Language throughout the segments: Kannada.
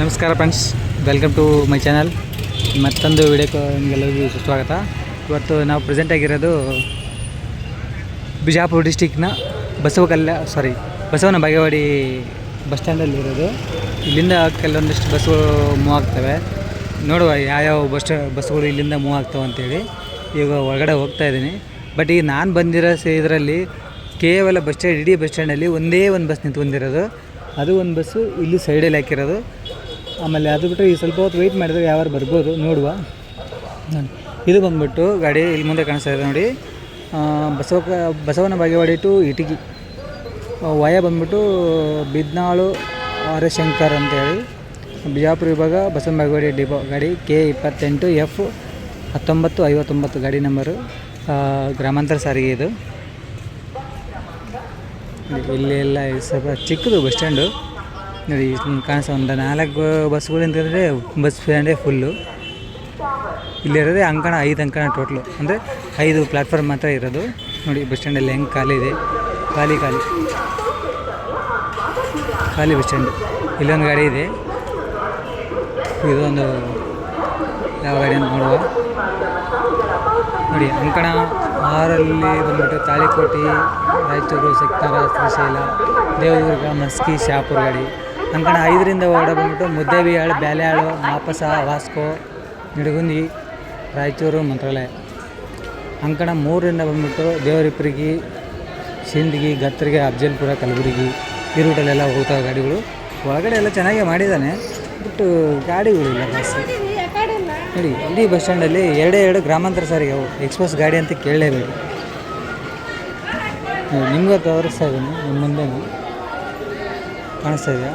ನಮಸ್ಕಾರ friends welcome to my channel ಮತ್ತೊಂದು ವಿಡಿಯೋಕ್ಕೆ ನಿಮಗೆಲ್ಲರಿಗೂ ಸುಸ್ವಾಗತ. ಇವತ್ತು ನಾವು ಪ್ರೆಸೆಂಟ್ ಆಗಿರೋದು ಬಿಜಾಪುರ ಡಿಸ್ಟಿಕ್ನ ಬಸವಕಲ್ಯ ಸಾರಿ ಬಸವನ ಬಾಗೇವಾಡಿ ಬಸ್ ಸ್ಟ್ಯಾಂಡಲ್ಲಿರೋದು ಇಲ್ಲಿಂದ ಕೆಲವೊಂದಿಷ್ಟು ಬಸ್ಸುಗಳು ಮೂವ್ ಆಗ್ತವೆ. ನೋಡುವ ಯಾವ್ಯಾವ ಬಸ್ ಬಸ್ಸುಗಳು ಇಲ್ಲಿಂದ ಮೂವ್ ಆಗ್ತವೆ ಅಂತೇಳಿ ಈಗ ಹೊರಗಡೆ ಹೋಗ್ತಾ ಇದ್ದೀನಿ. ಬಟ್ ಈಗ ನಾನು ಬಂದಿರೋ ಇದರಲ್ಲಿ ಕೇವಲ ಬಸ್ ಸ್ಟ್ಯಾಂಡ್ ಇಡೀ ಬಸ್ ಸ್ಟ್ಯಾಂಡಲ್ಲಿ ಒಂದೇ ಒಂದು ಬಸ್ ನಿಂತ್ಕೊಂಡಿರೋದು. ಅದು ಒಂದು ಬಸ್ಸು ಇಲ್ಲಿ ಸೈಡಲ್ಲಿ ಹಾಕಿರೋದು. ಆಮೇಲೆ ಅದು ಬಿಟ್ಟರೆ ಈ ಸ್ವಲ್ಪ ಹೊತ್ತು ವೆಯ್ಟ್ ಮಾಡಿದ್ರೆ ಯಾರು ಬರ್ಬೋದು, ನೋಡುವ. ನೋಡಿ. ಇದು ಬಂದ್ಬಿಟ್ಟು ಗಾಡಿ ಇಲ್ಲಿ ಮುಂದೆ ಕಾಣಿಸ್ತಾ ಇದೆ ನೋಡಿ. ಬಸವ ಬಸವನ ಬಾಗೇವಾಡಿ ಟು ಇಟಗಿ. ವಯ ಬಂದ್ಬಿಟ್ಟು ಬಿದ್ನಾಳು ಆರ್ ಎಸ್ ಶಂಕರ್ ಅಂತೇಳಿ. ಬಿಜಾಪುರ ವಿಭಾಗ ಬಸವನ ಬಾಗೇವಾಡಿ ಡಿಪೋ. ಗಾಡಿ ಕೆ ಇಪ್ಪತ್ತೆಂಟು ಎಫ್ ಹತ್ತೊಂಬತ್ತು ಐವತ್ತೊಂಬತ್ತು ಗಾಡಿ ನಂಬರು ಗ್ರಾಮಾಂತರ ಸಾರಿಗೆ ಇದು. ಇಲ್ಲಿ ಎಲ್ಲ ಸ್ವಲ್ಪ ಚಿಕ್ಕದು ಬಸ್ ಸ್ಟ್ಯಾಂಡು. ನೋಡಿ ಕಾಣಿಸೋ ಒಂದು ನಾಲ್ಕು ಬಸ್ಗಳು ಅಂತಂದರೆ ಬಸ್ ಸ್ಟ್ಯಾಂಡೇ ಫುಲ್ಲು ಇಲ್ಲಿರೋದೇ ಅಂಕಣ, ಐದು ಅಂಕಣ ಟೋಟ್ಲು ಅಂದರೆ ಐದು ಪ್ಲಾಟ್ಫಾರ್ಮ್ ಮಾತ್ರ ಇರೋದು. ನೋಡಿ, ಬಸ್ ಸ್ಟ್ಯಾಂಡಲ್ಲಿ ಹೆಂಗೆ ಖಾಲಿ ಇದೆ. ಖಾಲಿ ಖಾಲಿ. ಖಾಲಿ ಬಸ್ ಸ್ಟ್ಯಾಂಡ್. ಇಲ್ಲೊಂದು ಗಾಡಿ ಇದೆ. ಇದೊಂದು ಯಾವ ಗಾಡಿ ಅಂತ ನೋಡುವ. ನೋಡಿ, ಅಂಕಣ ಆರಲ್ಲಿ ಬಂದ್ಬಿಟ್ಟು ತಾಳಿಕೋಟಿ, ರಾಯಚೂರು, ಸೆಕ್ತಾರ, ಶ್ರೀಶೈಲ, ದೇವದುರ್ಗ, ಮಸ್ಕಿ, ಶಾಪುರ ಗಾಡಿ. ಅಂಕಣ ಐದರಿಂದ ಹೊರಡ ಬಂದ್ಬಿಟ್ಟು ಮುದ್ದೇಬಿಹಾಳು ಬ್ಯಾಲೆಹಾಳು ಮಾಪಸ, ವಾಸ್ಕೋ, ನಿಡಗುಂದಿ, ರಾಯಚೂರು, ಮಂತ್ರಾಲಯ. ಅಂಕಣ ಮೂರರಿಂದ ಬಂದ್ಬಿಟ್ಟು ದೇವರಿಪ್ಪರಿಗೆ ಸಿಂದಗಿ, ಗತ್ತರಿಗೆ, ಅಫ್ಜಲ್ಪುರ, ಕಲಬುರಗಿ ಈ ರೂಟಲ್ಲೆಲ್ಲ ಹೋಗ್ತಾವೆ ಗಾಡಿಗಳು. ಒಳಗಡೆ ಎಲ್ಲ ಚೆನ್ನಾಗೇ ಮಾಡಿದ್ದಾನೆ. ಬಟ್ ಗಾಡಿಗಳಿಲ್ಲ ಬಸ್ ನೋಡಿ, ಇಡೀ ಬಸ್ ಸ್ಟ್ಯಾಂಡಲ್ಲಿ ಎರಡೇ ಎರಡು ಗ್ರಾಮಾಂತರ ಸಾರಿಗೆ ಅವು. ಎಕ್ಸ್ಪ್ರೆಸ್ ಗಾಡಿ ಅಂತ ಕೇಳಲೇಬೇಕು ನಿಮ್ಗೆ ತೋರಿಸ್ತಾ ಇದ್ದೀನಿ, ನಿಮ್ಮ ಮುಂದೆ. ಕಾಣಿಸ್ತಾ ಇದೆಯಾ?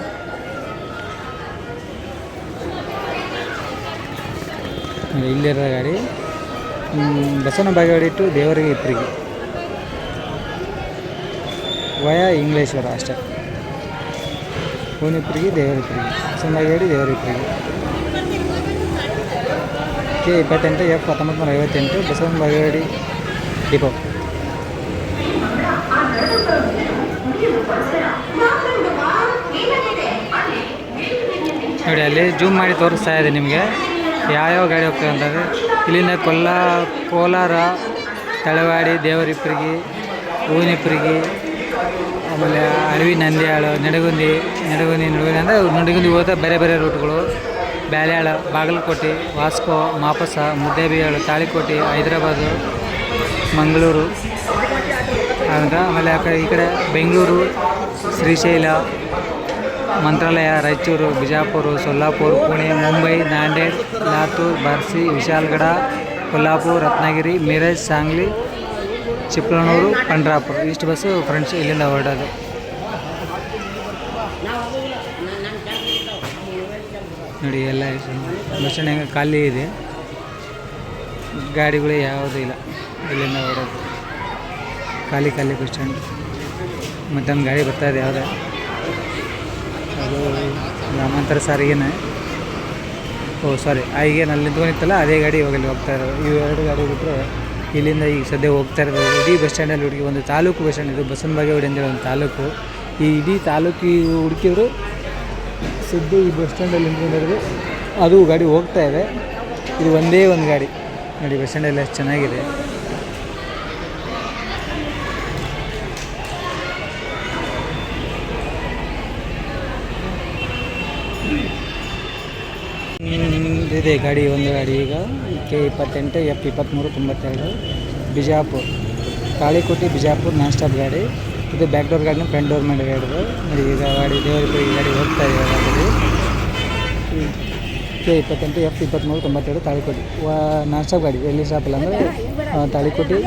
ಇಲ್ಲಿರೋ ಗಾಡಿ. ಬಸವನ ಬಾಗೇವಾಡಿ ಟು ದೇವರಿಗೆ ಇಪ್ಪರಿಗೆ ವಯ ಇಂಗ್ಲೇಶ್ವರ ಅಷ್ಟೇ. ಹೂನಿಪ್ಪರಿಗೆ ದೇವರಿಪ್ಪರಿಗೆ ಬಸವನ ಬಾಗೇವಾಡಿ ದೇವರಿಪ್ಪರಿಗೆ ಕೆ ಇಪ್ಪತ್ತೆಂಟು, ಎಫ್ ಹತ್ತೊಂಬತ್ತು ನೂರ ಐವತ್ತೆಂಟು, ಬಸವನ ಬಾಗೇವಾಡಿ ಡಿಪೋ. ನೋಡಿ, ಅಲ್ಲಿ ಜೂಮ್ ಮಾಡಿ ತೋರಿಸ್ತಾ ಇದೆ ನಿಮಗೆ. ಯಾವ್ಯಾವ ಗಾಡಿ ಹೋಗ್ತವೆ ಅಂತಂದರೆ, ಇಲ್ಲಿಂದ ಕೊಲ್ಲ, ಕೋಲಾರ, ತಳವಾಡಿ ದೇವರಿಪ್ಪರಿಗೆ ಹೂವಿನಿಪ್ಪರಿಗೆ ಆಮೇಲೆ ಅಡವಿ, ನಂದಿಯಾಳು, ನಡಗುಂದಿ ನಡಗುಂದಿ ನಡಗುಂದಿ ಅಂದರೆ ನಡಗುಂದಿ ಹೋದ ಬೇರೆ ಬೇರೆ ರೂಟ್ಗಳು. ಬ್ಯಾಲ್ಯಾಳ, ಬಾಗಲಕೋಟೆ, ವಾಸ್ಕೋ, ಮಾಪಸ, ಮುದ್ದೇಬಿಯಾಳು, ತಾಳಿಕೋಟೆ, ಹೈದ್ರಾಬಾದು, ಮಂಗಳೂರು. ಆಮೇಲೆ ಆ ಕಡೆ ಈ ಕಡೆ ಬೆಂಗಳೂರು, ಶ್ರೀಶೈಲ ಮಂತ್ರಾಲಯ, ರಾಯಚೂರು, ಬಿಜಾಪುರ, ಸೊಲ್ಲಾಪುರ, ಪುಣೆ, ಮುಂಬೈ ನಾಂದೇಡ್ ಲಾತೂರ್, ಬಾರ್ಸಿ ವಿಶಾಲ್ಗಡ ಕೊಲ್ಲಾಪುರ, ರತ್ನಗಿರಿ, ಮಿರಜ್, ಸಾಂಗ್ಲಿ ಚಿಪ್ಲನೂರು ಪಂಡ್ರಾಪುರ. ಇಷ್ಟು ಬಸ್ಸು ಫ್ರೆಂಡ್ಸ್ ಇಲ್ಲಿಂದ ಹೊರಡೋದು. ನೋಡಿ, ಎಲ್ಲ ಬಸ್ ಸ್ಟ್ಯಾಂಡ್ ಹೆಂಗೆ ಖಾಲಿ ಇದೆ. ಗಾಡಿಗಳು ಯಾವುದೂ ಇಲ್ಲ. ಇಲ್ಲಿಂದ ಹೊರಡೋದು. ಖಾಲಿ ಖಾಲಿ ಬಸ್ ಸ್ಟ್ಯಾಂಡ್ ಮತ್ತೊಂದು ಗಾಡಿ ಬರ್ತಾ ಇದೆ, ಯಾವುದೇ? ಅದು ಗ್ರಾಮಾಂತರ ಸಾರಿಗೆನೇ. ಓ ಸಾರಿ ಈಗೇನು ಅಲ್ಲಿ ನಿಂತ್ಕೊಂಡಿತ್ತಲ್ಲ, ಅದೇ ಗಾಡಿ ಇವಾಗ ಹೋಗ್ತಾ ಇರೋದು. ಇವು ಎರಡು ಗಾಡಿ ಬಿಟ್ಟರೆ ಇಲ್ಲಿಂದ ಈಗ ಸದ್ಯ ಹೋಗ್ತಾ ಇರೋದು. ಇಡೀ ಬಸ್ ಸ್ಟ್ಯಾಂಡಲ್ಲಿ ಹುಡುಗಿ ಒಂದು ತಾಲೂಕು ಬಸ್ ಸ್ಟ್ಯಾಂಡ್ ಇದು ಬಸವನ ಬಾಗೇವಾಡಿ ಅಂತೇಳಿ ಒಂದು ತಾಲೂಕು. ಈ ಇಡೀ ತಾಲೂಕು ಹುಡುಕಿದ್ರು ಸದ್ಯ ಈ ಬಸ್ ಸ್ಟ್ಯಾಂಡಲ್ಲಿ ನಿಂತ್ಕೊಂಡಿರೋದು. ಅದು ಗಾಡಿ ಹೋಗ್ತಾ ಇದೆ. ಇದು ಒಂದೇ ಒಂದು ಗಾಡಿ. ನೋಡಿ ಬಸ್ ಸ್ಟ್ಯಾಂಡಲ್ಲಿ ಅಷ್ಟು ಚೆನ್ನಾಗಿದೆ. ಇದೆ ಗಾಡಿ, ಒಂದು ಗಾಡಿ ಈಗ ಕೆ ಇಪ್ಪತ್ತೆಂಟು ಎಫ್ ಇಪ್ಪತ್ತ್ಮೂರು, ತೊಂಬತ್ತೆರಡು, ಬಿಜಾಪುರ್. ಕಾಳಿಕೋಟಿ, ಬಿಜಾಪುರ್ ನಾನ್ ಸ್ಟಾಪ್ ಗಾಡಿ. ಇದು ಬ್ಯಾಕ್ ಡೋರ್ ಗಾಡಿನ ಫ್ರಂಟ್ ಡೋರ್ ಮಾಡಿ ನೋಡಿ, ಈಗ ಗಾಡಿ ದೇವರಿಗೆ ಗಾಡಿ ಹೋಗ್ತಾ ಇದೆ ಗಾಡಿ. ಕೆ ಇಪ್ಪತ್ತೆಂಟು ಎಫ್ ಇಪ್ಪತ್ತ್ಮೂರು, ತೊಂಬತ್ತೆರಡು, ತಾಳಿಕೋಟಿ. ನಾನ್ ಸ್ಟಾಪ್ ಗಾಡಿ, ಎಲ್ಲಿ ಸ್ಟಾಪ್ ಇಲ್ಲ ಅಂದರೆ ತಾಳಿಕೋಟಿ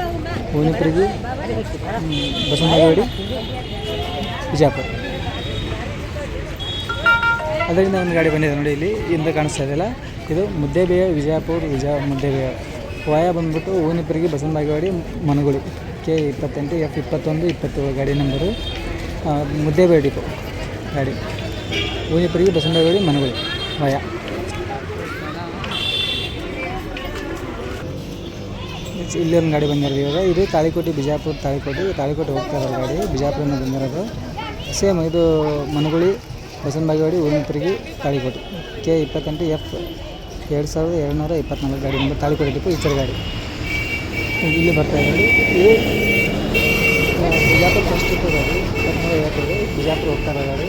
ಹೂನಿಪ್ರಿಗೆ ಬಸವನಗುಡಿ, ಬಿಜಾಪುರ. ಅದರಿಂದ ಒಂದು ಗಾಡಿ ಬಂದಿದೆ ನೋಡಿ ಇಲ್ಲಿ ಹಿಂದೆ ಕಾಣಿಸ್ತಾ ಇದೆಯಲ್ಲ ಇದು ಮುದ್ದೇಬೇಯ ವಿಜಯಪುರ ವಿಜಯ ಮುದ್ದೇಬೇಯ. ವಾಯ ಬಂದ್ಬಿಟ್ಟು ಓನಿಪರಿಗೆ ಬಸವನ ಬಾಗೇವಾಡಿ ಮನಗುಳಿ. ಕೆ ಇಪ್ಪತ್ತೆಂಟು, ಎಫ್ ಇಪ್ಪತ್ತೊಂದು, ಇಪ್ಪತ್ತೇಳು ಗಾಡಿ ನಂಬರು ಮುದ್ದೇಬೇಯ ಡಿಪೋ ಗಾಡಿ. ಓನಿಪರಿಗೆ ಬಸವನ ಬಾಗೇವಾಡಿ ಮನಗುಳಿ. ವಾಯ. ಇಲ್ಲಿ ಒಂದು ಗಾಡಿ ಬಂದಿರೋದು ಇವಾಗ. ಇದು ತಾಳಿಕೋಟೆ ಬಿಜಾಪುರ ತಾಳಿಕೋಟೆ. ತಾಳಿಕೋಟೆ ಹೋಗ್ತಾ ಇರೋ ಗಾಡಿ. ಬಿಜಾಪುರದಿಂದ ಬಂದಿರೋದು. ಸೇಮ್ ಇದು ಮನಗುಳಿ ಬಸವನ ಬಾಗೇವಾಡಿ ತಿರುಗಿ ತಾಳಿಕೋಟೆ ಕೆ ಇಪ್ಪತ್ತೆಂಟು ಎಫ್ ಎರಡು ಸಾವಿರದ ಎರಡುನೂರ ಇಪ್ಪತ್ನಾಲ್ಕು ಗಾಡಿ ನಂಬರ್ ತಾಳಿಕೋಟೆ ಡಿಪೋ ಈಚರ್ ಗಾಡಿ. ಇಲ್ಲಿ ಬರ್ತಾ ಇದೆ ಇದು ಬಿಜಾಪುರ ಫಸ್ಟ್ ಇತ್ತು ಗಾಡಿ ಇಪ್ಪತ್ತ್ಮೂರು ಐವತ್ತೈದು ಬಿಜಾಪುರ ಹೋಗ್ತಾರೆ ಗಾಡಿ.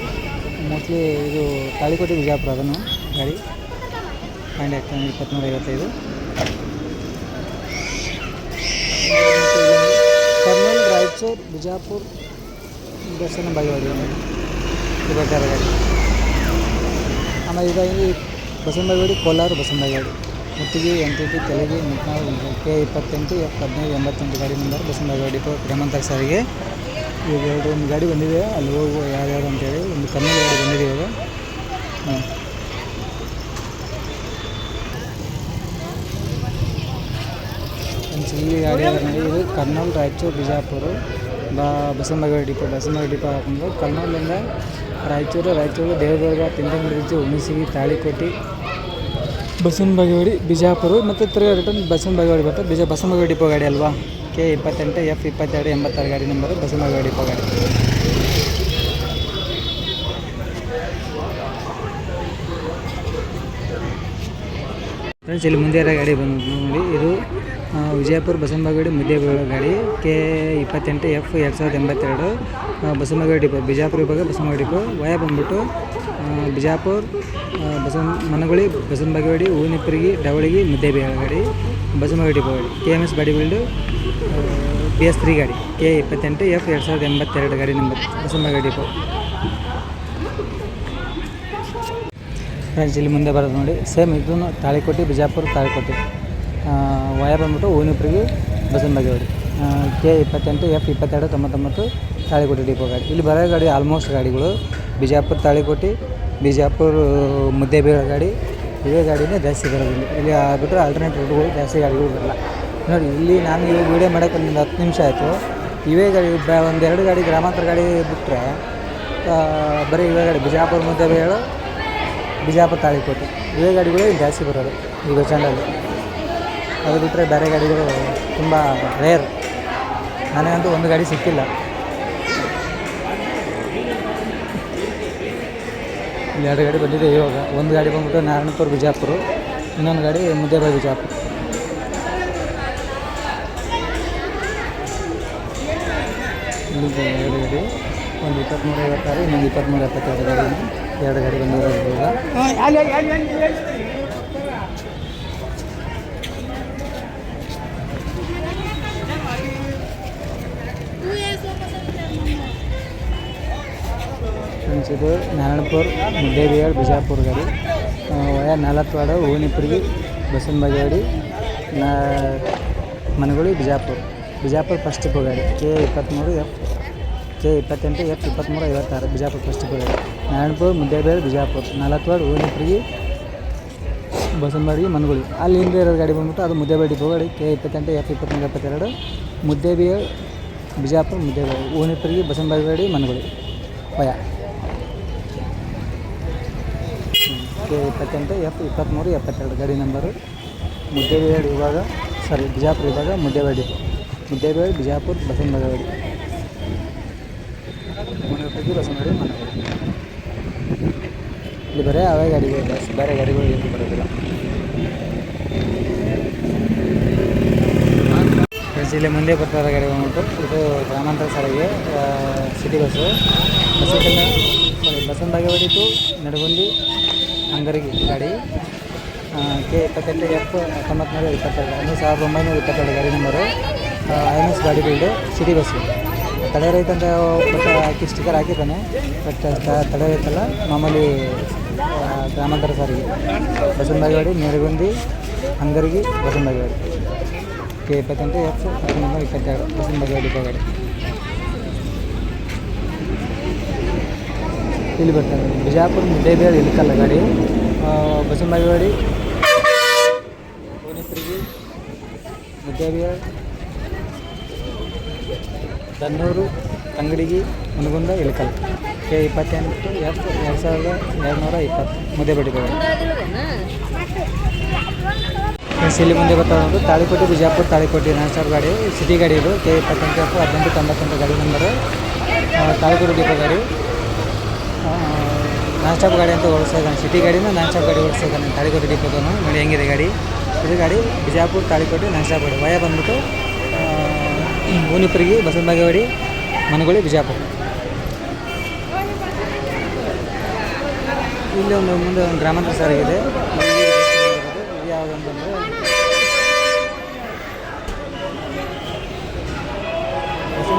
ಮೋಸ್ಟ್ಲಿ ಇದು ತಾಳಿಕೋಟೆ ಬಿಜಾಪುರ ಅದನ್ನು ಗಾಡಿ. ಫೈಂಡ್ ಆಗ್ತಾನೆ ಇಪ್ಪತ್ತ್ಮೂರು ಐವತ್ತೈದು. ಕರ್ನೂಲ್ ರಾಯಚೂರು, ಬಿಜಾಪುರ ದರ್ಶನ ಬಾಗೇವಾಡಿ. ಗಾಡಿ ಆಮೇಲೆ ಇದಾಗಿ ಬಸವನಬಾಗೇವಾಡಿ ಕೋಲಾರ ಬಸವನಬಾಗೇವಾಡಿ ಮುತ್ತಿಗೆ, ಎಂಟು ತೆಲಗಿ ಮುತ್ನಾಳು ಕೆ ಇಪ್ಪತ್ತೆಂಟು ಹದಿನೈದು, ಎಂಬತ್ತೆಂಟು ಗಾಡಿ ನಂಬರ್ ಬಸವನಬಾಗೇವಾಡಿ ಗ್ರಾಮಾಂತರ ಸಾರಿಗೆ. ಈಗ ಎರಡು ಒಂದು ಗಾಡಿ ಬಂದಿದೆ, ಅಲ್ಲಿ ಹೋಗುವ ಯಾರ್ಯಾರು ಅಂತೇಳಿ ಒಂದು ಕಮ್ಮಿ ಗಾಡಿ ಬಂದಿದೆ ಇವಾಗ. ಹಾಂ ಈ ಗಾಡಿ ಇದು ಕರ್ನೂಲ್, ರಾಯಚೂರು, ಬಿಜಾಪುರ, ಬಾ ಬಸವನಬಾಗೇವಾಡಿ ಡಿಪೋ ಬಸವನಬಾಗೇವಾಡಿ ಡಿಪೋ ಹಾಕೊಂಡು ಕರ್ನೂಲಿಂದ ರಾಯಚೂರು ರಾಯಚೂರು, ದೇವದುರ್ಗ ತಿಂಡಂಬ್ರಿಡ್ಜು ಹುಣಸಿಗಿ ಬಸವನ ಬಾಗೇವಾಡಿ ಬಿಜಾಪುರ ಮತ್ತು ತಿರ್ಗಾ ರಿಟರ್ನ್ ಬಸವನಬಾಗೇವಾಡಿ ಬರ್ತದೆ ಬಿಜಾ ಬಸವನಬಾಗೇವಾಡಿ ಡಿಪೋ ಗಾಡಿ ಅಲ್ವಾ? ಕೆ ಇಪ್ಪತ್ತೆಂಟು ಎಫ್ ಇಪ್ಪತ್ತೆರಡು, ಎಂಬತ್ತಾರು ಗಾಡಿ ನಂಬರು ಬಸವನಬಾಗೇವಾಡಿ ಡಿಪೋ ಗಾಡಿ. ಫ್ರೆಂಡ್ಸ್ ಇಲ್ಲಿ ಮುಂದೆ ಗಾಡಿ ಬಂದು ನೋಡಿ. ಇದು ವಿಜಯಪುರ ಬಸವನಬಾಗೇವಾಡಿ ಮುದ್ದೇಬೇಳ ಗಾಡಿ ಕೆ ಇಪ್ಪತ್ತೆಂಟು ಎಫ್ ಎರಡು ಸಾವಿರದ ಎಂಬತ್ತೆರಡು. ಆ, ಡಿಪೋ ಬಿಜಾಪುರ ವಿಭಾಗ ಬಸವನಬಾಗೇವಾಡಿ ಡಿಪೋ ವಯ ಬಂದ್ಬಿಟ್ಟು ಬಿಜಾಪುರ್ ಬಸವನ ಮನಗುಳಿ ಬಸವನಬಾಗೇವಾಡಿ ಹೂವಿನಪ್ಪರಿಗೆ ಡವಳಿಗೆ ಮುದ್ದೇಬಿಹಾಳ ಗಾಡಿ ಬಸವನಬಾಗೇವಾಡಿ ಡಿಪೋ ಗಾಡಿ K M S body build B S three ಗಾಡಿ ಕೆ ಇಪ್ಪತ್ತೆಂಟು ಎಫ್ ಎರಡು ಸಾವಿರದ ಎಂಬತ್ತೆರಡು ಗಾಡಿ ನಂಬರ್ ಬಸವನಬಾಗೇವಾಡಿ ಡಿಪೋ. ಫ್ರೆಂಡ್ಸ್ ಇಲ್ಲಿ ಮುಂದೆ ಬರೋದು ನೋಡಿ ಸೇಮ್ ಇದನ್ನು ತಾಳಿಕೋಟೆ ಬಿಜಾಪುರ ತಾಳಿಕೋಟೆ. ವಯ ಬಂದ್ಬಿಟ್ಟು ಹೂವಿನಪ್ಪರಿಗೆ ಬಸವನ ಬಾಗೇವಾಡಿ ಕೆ ಇಪ್ಪತ್ತೆಂಟು ಎಫ್ ಇಪ್ಪತ್ತೆರಡು, ತೊಂಬತ್ತೊಂಬತ್ತು ತಾಳಿಕೋಟೆ ಡಿಪೋ ಗಾಡಿ. ಇಲ್ಲಿ ಬರೋ ಗಾಡಿ ಆಲ್ಮೋಸ್ಟ್ ಗಾಡಿಗಳು. ಬಿಜಾಪುರ ತಾಳಿಕೋಟೆ, ಬಿಜಾಪುರ ಮುದ್ದೇಬೇಳ ಗಾಡಿ, ಇದೇ ಗಾಡಿನೇ ಜಾಸ್ತಿ ಬರೋದಿಲ್ಲ ಇಲ್ಲಿ. ಆಗ್ಬಿಟ್ರೆ ಆಲ್ಟರ್ನೇಟ್ ರೂಟ್ಗಳು ಜಾಸ್ತಿ ಗಾಡಿಗಳು ಬರಲ್ಲ. ನೋಡಿ, ಇಲ್ಲಿ ನಾನು ಇವಾಗ ವೀಡಿಯೋ ಮಾಡೋಕ್ಕೆ ಒಂದು ಹತ್ತು ನಿಮಿಷ ಆಯಿತು. ಇವೇ ಗಾಡಿ ಬ, ಒಂದೆರಡು ಗಾಡಿ ಗ್ರಾಮಾಂತರ ಗಾಡಿ ಬಿಟ್ಟರೆ ಬರೀ ಇವೇ ಗಾಡಿ ಬಿಜಾಪುರ ಮುದ್ದೇಬೇಳ ಬಿಜಾಪುರ ತಾಳಿಕೋಟೆ. ಇವೇ ಗಾಡಿಗಳು ಜಾಸ್ತಿ ಬರೋದು ಈ ಬಸ್ ಅದು ಬಿಟ್ಟರೆ ಬೇರೆ ಗಾಡಿಗಳು ತುಂಬ ರೇರ್ ನನಗಂತೂ ಒಂದು ಗಾಡಿ ಸಿಕ್ಕಿಲ್ಲ. ಇಲ್ಲಿ ಎರಡು ಗಾಡಿ ಬಂದಿದೆ ಇವಾಗ. ಒಂದು ಗಾಡಿ ಬಂದ್ಬಿಟ್ಟು ನಾರಾಯಣಪುರ, ಬಿಜಾಪುರ. ಇನ್ನೊಂದು ಗಾಡಿ ಮುದ್ದೇಬಾಯಿ, ಬಿಜಾಪುರ. ಎರಡು ಗಾಡಿ. ಒಂದು ಇಪ್ಪತ್ತ್ಮೂರು ಐವತ್ತಾರು, ಇನ್ನೊಂದು ಇಪ್ಪತ್ತ್ಮೂರು ಎಪ್ಪತ್ತೆರಡು ಗಾಡಿ. ಎರಡು ಗಾಡಿ ಬಂದಿರೋದು ಇದು ನಾರಾಯಣಪುರ, ಮುದ್ದೇಬಿಹಾಳ್, ಬಿಜಾಪುರ ಗಾಡಿ. ವಯ ನಾಲ್ಕವಾಡ ಹೂವಿನಪ್ಪರಿಗೆ ಬಸವನ ಬಾಗೇವಾಡಿ ನಾ, ಮನಗುಳಿ, ಬಿಜಾಪುರ. ಬಿಜಾಪುರ ಫಸ್ಟ್ ಟಿಪ್ಪು ಗಾಡಿ. ಕೆ ಇಪ್ಪತ್ತ್ಮೂರು ಎಫ್, ಕೆ ಇಪ್ಪತ್ತೆಂಟು ಎಫ್ ಇಪ್ಪತ್ತ್ಮೂರು ಐವತ್ತಾರು, ಬಿಜಾಪುರ ಫಸ್ಟ್ ಟಿಪ್ಪು ಗಾಡಿ. ನಾರಾಯಣಪುರ, ಮುದ್ದೇಬಿಹಾಳ್, ಬಿಜಾಪುರ. ನಾಲ್ಕವಾಡ ಹೂವಿನಪ್ಪರಿಗೆ ಬಸವನಬಾಡಿ ಮನಗುಳಿ. ಅಲ್ಲಿ ಹಿಂದೆ ಇರೋ ಗಾಡಿ ಬಂದ್ಬಿಟ್ಟು ಅದು ಮುದ್ದೇಬೇಡಿ ಡಿಪೋ ಗಾಡಿ. ಕೆ ಇಪ್ಪತ್ತೆಂಟು ಎಫ್ ಇಪ್ಪತ್ತ್ಮೂರು ಎಪ್ಪತ್ತೆರಡು, ಮುದ್ದೇಬಿಹಾಳ್, ಬಿಜಾಪುರ ಮುದ್ದೇಬೇಡಿ ಹೂವಿನಪ್ಪರಿಗೆ ಬಸವನಬಾಗೇವಾಡಿ, ಮನಗುಳಿ. ವಯ. ಕೆ ಇಪ್ಪತ್ತೆಂಟು ಎಫ್ ಇಪ್ಪತ್ತ್ಮೂರು, ಎಪ್ಪತ್ತೆರಡು ಗಾಡಿ ನಂಬರು ಮುದ್ದೇಬೇಡಿ ವಿಭಾಗ ಸಾರಿ ಬಿಜಾಪುರ ವಿಭಾಗ ಮುದ್ದೇಬೇಡಿ ಮುದ್ದೇಬೇಡಿ ಬಿಜಾಪುರ ಬಸವನಗಡಿ ಬಸವನಗಡಿ ಬಸವನವಾಡಿ ಇಲ್ಲಿ ಬರೀ ಅವೇ ಗಾಡಿಗಳು ಬಸ್ ಬೇರೆ ಗಾಡಿಗಳು ಏನು ಬರೋದಿಲ್ಲ. ಇಲ್ಲಿ ಮುಂದೆ ಬರ್ತಾ ಇರೋ ಗಾಡಿ ಬಂದ್ಬಿಟ್ಟು ಇದು ಗ್ರಾಮಾಂತರ ಸಾರಿಗೆ city bus ಬಸ್ಸಿಂದ sorry Basavana Bagewadi to Nadagundi ಅಂಗರಿಗೆ ಗಾಡಿ ಕೆ ಇಪ್ಪತ್ತೆಂಟು ಎಫ್ ಹತ್ತೊಂಬತ್ತು ಇಪ್ಪತ್ತೆರಡು ಅಂದರೆ ಸಾವಿರದ ಒಂಬೈನೂರ ಇಪ್ಪತ್ತೆರಡು ಗಾಡಿ ನಂಬರು ಐ ಎಸ್ ಗಾಡಿ ಬಿಲ್ಡು ಸಿಟಿ ಬಸ್ಸು ತಡೆ ರೈತ ಅಂತ ಬಟ್ ಹಾಕಿ ಸ್ಟಿಕರ್ ಹಾಕಿದ್ದಾನೆ ಬಟ್ ತಡೆ ರೈತಲ್ಲ ಮಾಮೂಲಿ ಗ್ರಾಮಾಂತರ ಸಾರಿಗೆ. ಬಸವನ ನೇರಗುಂದಿ ನಡಗುಂದಿ ಅಂಗರಿಗೆ ಬಸವನ ಬಾಗೇವಾಡಿ ಕೆ ಇಪ್ಪತ್ತೆಂಟು ಎಫ್ ಹತ್ತೊಂಬತ್ತು ಇಪ್ಪತ್ತೆರಡು ಬಸವನ ಬಾಗೇವಾಡಿ ಡಿಪೋ ಗಾಡಿ. ಇಲ್ಲಿ ಬರ್ತಾರೆ. ಬಿಜಾಪುರ ಮುದ್ದೇಬೇಳೆ ಇಲ್ಕಲ್ಲ ಗಾಡಿ. ಬಸವನ ಬಾಗೇವಾಡಿ ಭುವನೇಶ್ವರಿಗೆ ಮುದ್ದೇಬೇಳೆ ದನ್ನೂರು ಅಂಗಡಿಗೆ ಮುನಗುಂದ ಇಳಕಲ್ ಕೆ ಇಪ್ಪತ್ತೆಂಟು, ಎಫ್, ಎರಡು ಸಾವಿರದ ಎರಡುನೂರ ಇಪ್ಪತ್ತು. ಮುದ್ದೇಬೇಡಿ ಗಾಡಿ ಫ್ರೆಂಡ್ಸ್ ಇಲ್ಲಿ ಮುಂದೆ ಬರ್ತಾ ಇರೋದು ತಾಳಿಕೋಟೆ, ಬಿಜಾಪುರ, ತಾಳಿಕೋಟೆ ನಾಲ್ಕು ಗಾಡಿ. ಸಿಟಿ ಗಾಡಿ ಇದು. ಕೆ ಇಪ್ಪತ್ತೆಂಟು, ಎಫ್, ಹದಿನೆಂಟು, ತೊಂಬತ್ತೆಂಟು ಗಾಡಿ ನಂಬರು ತಾಳಿಕೋಟೆ ಗಾಡಿ. ನಾನ್ ಸ್ಟಾಪ್ ಗಾಡಿ ಅಂತ ಓಡಿಸ್ತಾ ಸಿಟಿ ಗಾಡಿನ ನಾನ್ ಸ್ಟಾಪ್ ಗಾಡಿ ಓಡಿಸ್ತಾ ಇದ್ದಾನೆ ತಾಳಿಕೋಟೆ ಡಿಪೋದನು ನೋಡಿ ಹೆಂಗಿದೆ ಗಾಡಿ. ಇದು ಗಾಡಿ ಬಿಜಾಪುರ, ತಾಳಿಕೋಟೆ, ನಾನ್ ಸ್ಟಾಪ್ ಗಾಡಿ. ವಯ ಬಂದ್ಬಿಟ್ಟು ಊನಿಪುರಿಗೆ ಬಸವನ ಬಾಗೇವಾಡಿ ಮನಗುಳಿ, ಬಿಜಾಪುರ. ಇಲ್ಲಿ ಒಂದು ಮುಂದೆ ಒಂದು ಗ್ರಾಮಾಂತರ ಸಾರಿಗೆ ಇದು.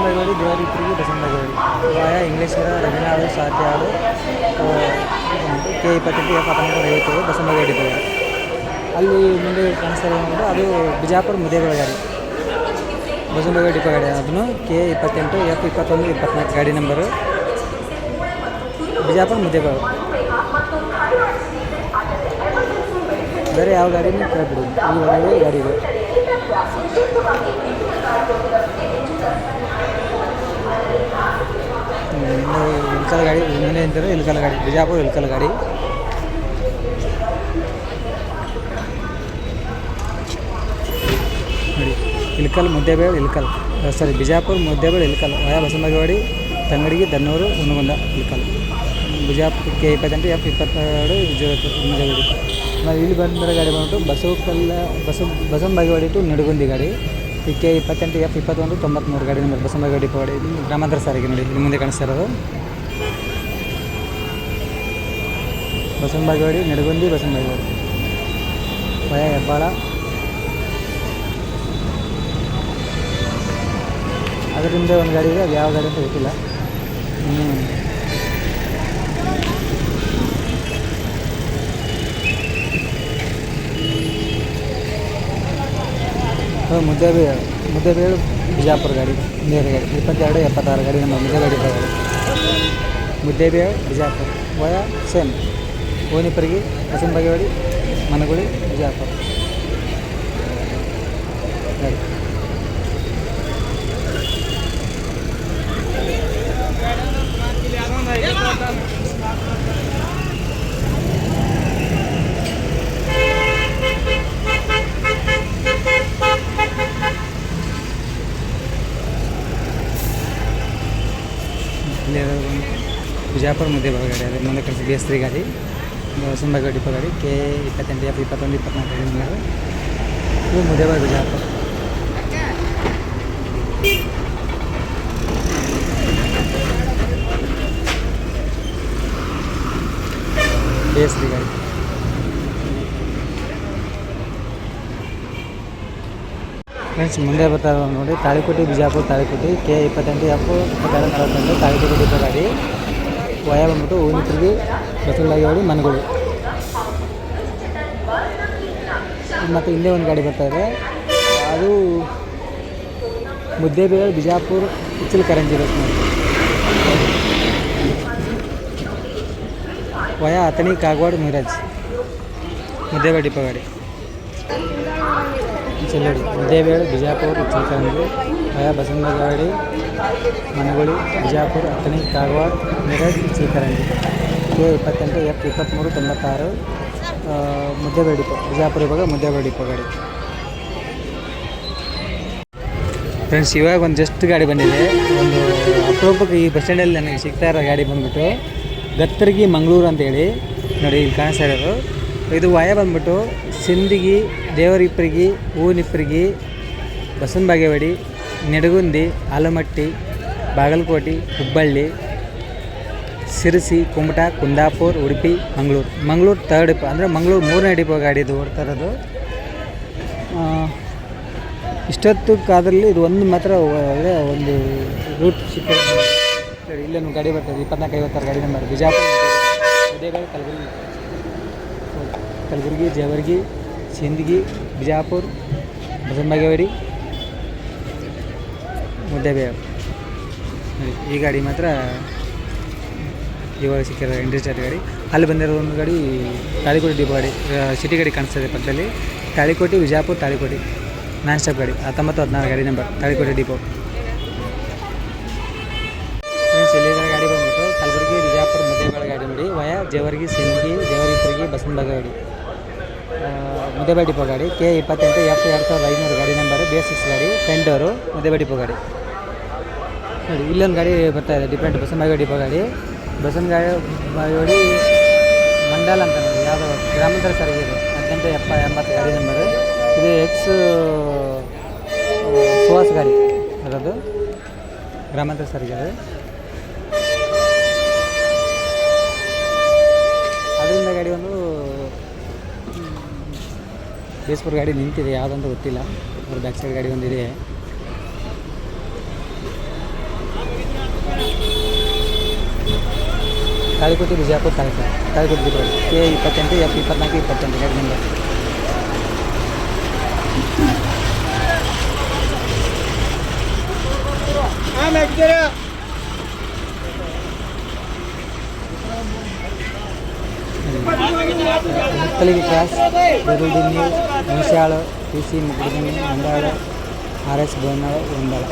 ಬಸವನಬಾಗೇವಾಡಿ ದೇವರಿಪುರಿಗೆ ಬಸವನಬಾಗೇವಾಡಿ ವಾಯ ಇಂಗ್ಲೀಷರ ರವಿನಾಡು ಸಾತ್ಯಾಡು ಕೆ ಇಪ್ಪತ್ತೆಂಟು ಹತ್ತೊಂಬತ್ತು ಐವತ್ತೇಳು ಬಸವನಬಾಗೇವಾಡಿ ಡಿಪೋ ಅಲ್ಲಿ ಮುಂದೆ ಕಾಣಿಸ್ತಾ ಏನಂದರೆ ಅದು ಬಿಜಾಪುರ ಮುದೇಗಳ ಗಾಡಿ ಬಸವನಬಾಗೇವಾಡಿ ಡಿಪೋ ಗಾಡಿ ಅದನ್ನು ಕೆ ಇಪ್ಪತ್ತೆಂಟು, ಎಫ್ ಇಪ್ಪತ್ತೊಂದು, ಇಪ್ಪತ್ನಾಲ್ಕು ಗಾಡಿ ನಂಬರು. ಬಿಜಾಪುರ ಮುದೇಗಳು ಬೇರೆ ಯಾವ ಗಾಡಿನೂ ಕೇಳ್ಬಿಡಿ. ಈ ಹೊರಗೆ ಗಾಡಿ ಇದೆ ಹ್ಮ್, ಇನ್ನು ಇಲ್ಕಲ್ ಗಾಡಿ ಮುಂದೆ ನಿಂತಿರೋ ಇಲ್ಕಲ್ ಗಾಡಿ ಬಿಜಾಪುರ ಇಲ್ಕಲ್ ಗಾಡಿ ನೋಡಿ ಇಲ್ಕಲ್ ಮುದ್ದೇಬೇಳೆ ಇಲ್ಕಲ್ ಸಾರಿ ಬಿಜಾಪುರ ಮುದ್ದೇಬೇಳೆ ಇಲ್ಕಲ್ ವಯ ಬಸವನಗವಾಡಿ ತಂಗಡಿಗೆ ದನ್ನೂರು ಹುನಗುಂದ ಇಲ್ಕಲ್ ಬಿಜಾಪುರ ಕೆ ಇಪ್ಪತ್ತೆಂಟು ಎಫ್ ಇಪ್ಪತ್ತೆರಡು ಜೀರೋ ಮುದ್ದೇಬೇಡಿ ನಾವು ಇಲ್ಲಿ ಬಂದಿರೋ ಗಾಡಿ ಬಂದ್ಬಿಟ್ಟು ಬಸವ ಕಲ್ಲ ಬಸವ ಬಸವನ ಬಾಗೇವಾಡಿ ಟು ನಿಡಗುಂದಿ ಗಾಡಿ ಈ ಕೆ ಇಪ್ಪತ್ತೆಂಟು ಎಫ್ ಇಪ್ಪತ್ತೊಂದು ತೊಂಬತ್ತ್ಮೂರು ಗಾಡಿ ನಂಬರ್ ಬಸಮ್ಮ ಗಾಡಿ ಪಾಡಿ ಗ್ರಾಮಾಂತರ ಸಾರಿಗೆ ನೋಡಿ, ಇಲ್ಲಿ ಮುಂದೆ ಕಾಣಿಸ್ತಾ ಇರೋದು. ಬಸವನ ಬಾಗೇವಾಡಿ, ನಿಡಗುಂದಿ ಬಾಗೇವಾಡಿ. ಹೆಬ್ಬಾಳ. ಅದರಿಂದ ಒಂದು ಗಾಡಿ ಇದೆ, ಅದು ಯಾವ ಗಾಡಿ ಅಂತ ಗೊತ್ತಿಲ್ಲ. ಇನ್ನು ಅದು ಮುದ್ದೇಬೆ ಮುದ್ದೇಬೇಳೆ ಬಿಜಾಪುರ ಗಾಡಿ ನೇರ ಗಾಡಿ, ಇಪ್ಪತ್ತೆರಡು, ಎಪ್ಪತ್ತಾರು ಗಾಡಿ ನಮ್ಮ ಮುದ್ದೆ ಗಾಡಿ ಮುದ್ದೇಬೇಳೆ ಬಿಜಾಪುರ, ವಯ ಸೇಮ್. ಓನಿಪರಿಗೆ ಹಸಿನ ಬಗೆವಾಡಿ, ಮನಗುಳಿ, ಬಿಜಾಪುರ. ಗಾಡಿ. ಒಂದು ಬಿಜಾಪುರ ಮುದ್ದೆ ಗಾಡಿ ಅದೇ ಮುಂದೆ ಕಳಿಸಿ ಬಿ ಎಸ್ ತ್ರೀ ಗಾಡಿ ಸುಂಬ ಡಿಪ ಕೆ ಇಪ್ಪತ್ತೆಂಟು, ಎಫ್ ಇಪ್ಪತ್ತೊಂದು, ಇಪ್ಪತ್ನಾಲ್ಕು ಗಾಡಿ ನಂಬರ್ ಇದು ಮುದ್ದೇಬಾಗ ಬಿಜಾಪುರ. ಬಿ ಎಸ್ ತ್ರೀ ಗಾಡಿ. ಫ್ರೆಂಡ್ಸ್, ಮುಂದೆ ಬರ್ತಾ ನೋಡಿ, ತಾಳಿಕೋಟಿ, ಬಿಜಾಪುರ ತಾಳಿಕೋಟಿ, ಕೆ ಇಪ್ಪತ್ತೆಂಟು ಎಫ್ ಇಪ್ಪತ್ತೆರಡು ನಲವತ್ತೆಂಟು ತಾಳಿಕೋಟಿ ದೀಪ ಗಾಡಿ. ವಯ ಬಂದ್ಬಿಟ್ಟು ಊನಿಪುರಿಗೆ ಬಸವಲಾಗಿ ಮನಗಳು ಮತ್ತು ಹಿಂದೆ ಒಂದು ಗಾಡಿ ಬರ್ತಾ ಇದೆ. ಅದು ಮುದ್ದೇಬೇಳೆ ಬಿಜಾಪುರ ಉಚ್ಚಲ್ ಕರಂಜಿ ಬಸ್ ನೋಡಿ. ವಯ ಅತನಿ ಕಾಗವಾಡ, ಮಿರಾಜ್. ಮುದ್ದೇಬೇಳೆ ಡಿಪ ಗಾಡಿ. ಚಿಲ್ಲಡಿ ಮುದ್ದೇಬೇಳೆ ಬಿಜಾಪುರ ಚಿಲ್ಕರಂಜಿ ವಯ ಬಸವನಗಾಡಿ ಮನಗುಳಿ, ಬಿಜಾಪುರ ಅತನಿ ಕಾಗವಾಡ ಮಿರಜ್ ಚಿಲ್ಕರಂಜಿ ಕೆ ಇಪ್ಪತ್ತೆಂಟು, ಎಫ್ ಇಪ್ಪತ್ತ್ಮೂರು ತೊಂಬತ್ತಾರು ಮುದ್ದೇಬೇಳೆ ಬಿಜಾಪುರ ಇವಾಗ ಮುದ್ದೇಬೇಳೆ ಗಾಡಿ. ಫ್ರೆಂಡ್ಸ್ ಇವಾಗ ಒಂದು ಜಸ್ಟ್ ಗಾಡಿ ಬಂದಿದೆ. ಒಂದು ಅಪರೂಪಕ್ಕೆ ಈ ಬಸ್ ಸ್ಟ್ಯಾಂಡಲ್ಲಿ ನನಗೆ ಸಿಗ್ತಾ ಇರೋ ಗಾಡಿ ಬಂದ್ಬಿಟ್ಟು ಗತ್ತರ್ಗಿ ಮಂಗಳೂರು ಅಂತೇಳಿ. ನೋಡಿ, ಇಲ್ಲಿ ಕಾಣಿಸ್ತಾ ಇರೋದು. ಇದು ವಯ ಬಂದ್ಬಿಟ್ಟು ಸಿಂದಗಿ ದೇವರಿಪ್ಪರಿಗೆ ಹೂನಿಪ್ಪರಿಗೆ ಬಸವನ ಬಾಗೇವಾಡಿ ನೆಡಗುಂದಿ ಆಲಮಟ್ಟಿ ಬಾಗಲಕೋಟೆ ಹುಬ್ಬಳ್ಳಿ ಸಿರಸಿ ಕುಮಟ ಕುಂದಾಪುರ ಉಡುಪಿ ಮಂಗಳೂರು. ಮಂಗಳೂರು ತರ್ಡ್ ಡಿಪೋ ಅಂದರೆ ಮಂಗಳೂರು ಮೂರನೇ ಡಿಪೋ ಗಾಡಿ ಇದು ಓಡ್ತಾ ಇರೋದು. ಆ, ಇಷ್ಟೊತ್ತು ಕಾದ್ರಲ್ಲಿ ಇದು ಒಂದು ಮಾತ್ರ ಒಂದು ರೂಟ್ ಇಲ್ಲೇ ಇಲ್ಲೊಂದು ಗಾಡಿ ಬರ್ತದೆ. ಇಪ್ಪತ್ನಾಲ್ಕು ಐವತ್ತಾರು ಗಾಡಿ ನಂಬರ್ ಬಿಜಾಪುರ ಕಲಬುರಗಿ. ಕಲಬುರಗಿ ಜೇವರ್ಗಿ ಸಿಂದಗಿ, ಬಿಜಾಪುರ ಬಸವನ ಬಾಗೇವಾಡಿ ಈ ಗಾಡಿ ಮಾತ್ರ ಇವಾಗ ಸಿಕ್ಕಿರೋ ಇಂಡಸ್ಟ್ರಿ ಗಾಡಿ. ಅಲ್ಲಿ ಬಂದಿರೋ ಒಂದು ಗಾಡಿ ತಾಳಿಕೋಟೆ ಡಿಪೋ ಗಾಡಿ. ಸಿಟಿ ಗಾಡಿ ಕಾಣಿಸ್ತಾ ಇದೆ ಪಕ್ಕದಲ್ಲಿ. ತಾಳಿಕೋಟೆ ವಿಜಾಪುರ ತಾಳಿಕೋಟೆ. ನಾನ್ ಸ್ಟಾಪ್ ಗಾಡಿ. ಹತ್ತೊಂಬತ್ತು ಹದಿನಾರು ಗಾಡಿ ನಂಬರ್ ತಾಳಿಕೋಟೆ ಡಿಪೋ ಫ್ರೆಂಡ್ಸ್ ಇಲ್ಲಿ ಗಾಡಿ ಬಂದ್ಬಿಟ್ಟು ಕಲಬುರಗಿ ವಿಜಾಪುರ ಮುದ್ದೇಬೇಳ ಗಾಡಿ ನೋಡಿ. ವಯಾ, ಜೇವರ್ಗಿ, ಸಿಂದಗಿ ದೇವರಿಪುರಿಗೆ ಬಸವನ ಬಾಗೇವಾಡಿ ಮುದ್ದೇಬೇಳೆ ಡಿಪೋ ಗಾಡಿ ಕೆ ಇಪ್ಪತ್ತೆಂಟು, ಎಫ್ ಎರಡು ಸಾವಿರದ ಐನೂರು ಗಾಡಿ ನಂಬರು ಬಿ ಎಸ್ ಸಿಕ್ಸ್ ಗಾಡಿ ಫೆಂಡೋರು ಮುದ್ದೇಬೇಳೆ ಡಿಪೋ ಗಾಡಿ ನೋಡಿ, ಇಲ್ಲೊಂದು ಗಾಡಿ ಬರ್ತಾ ಇದೆ ಡಿಫ್ರೆಂಟ್ ಬಸವನ ಬಾಗೇವಾಡಿ ಡಿಪೋ ಗಾಡಿ ಬಸವನಗಾಡಿ ಬಾಯೋಡಿ ಮಂಡಲ ಅಂತ ನೋಡಿ, ಯಾವುದು ಗ್ರಾಮಾಂತರ ಸಾರಿಗೆ ಇದೆ, ಹದಿನೆಂಟು, ಎಪ್ಪ, ಎಂಬತ್ತು ಗಾಡಿ ನಂಬರ್. ಇದು ಎಕ್ಸ್ ಸುಹಾಸ್ ಗಾಡಿ ಅದರದ್ದು ಗ್ರಾಮಾಂತರ ಸಾರಿಗೆ ಅದು ಅದರಿಂದ ಗಾಡಿ ಒಂದು ಬೇಸ್ಪುರ್ ಗಾಡಿ ನಿಂತಿದೆ, ಯಾವುದಂತ ಗೊತ್ತಿಲ್ಲ. ಅವ್ರ ಬ್ಯಾಕ್ ಸೈಡ್ ಗಾಡಿ ಒಂದಿದೆ. ತಾಳಿಕೋಟೆ ಬಿಜಾಪುರ ತಾಲೂಕು. ತಾಳಿಕೋಟೆ ಬಿಜಾಪುರ. ಕೆ ಇಪ್ಪತ್ತೆಂಟು ಎಫ್ ಇಪ್ಪತ್ನಾಲ್ಕು, ಇಪ್ಪತ್ತೆಂಟು ಗಾಡಿ ನಂಬರ್ ಮುತ್ತಲಿಗೆ മുത്തലിക് ക്ലാസ് ബെറുദിന്യു നിമിഷാള് പി സി മുക്കുടുമണി മണ്ടാട് ആർ എസ് ബോന്നാട് ഉണ്ടള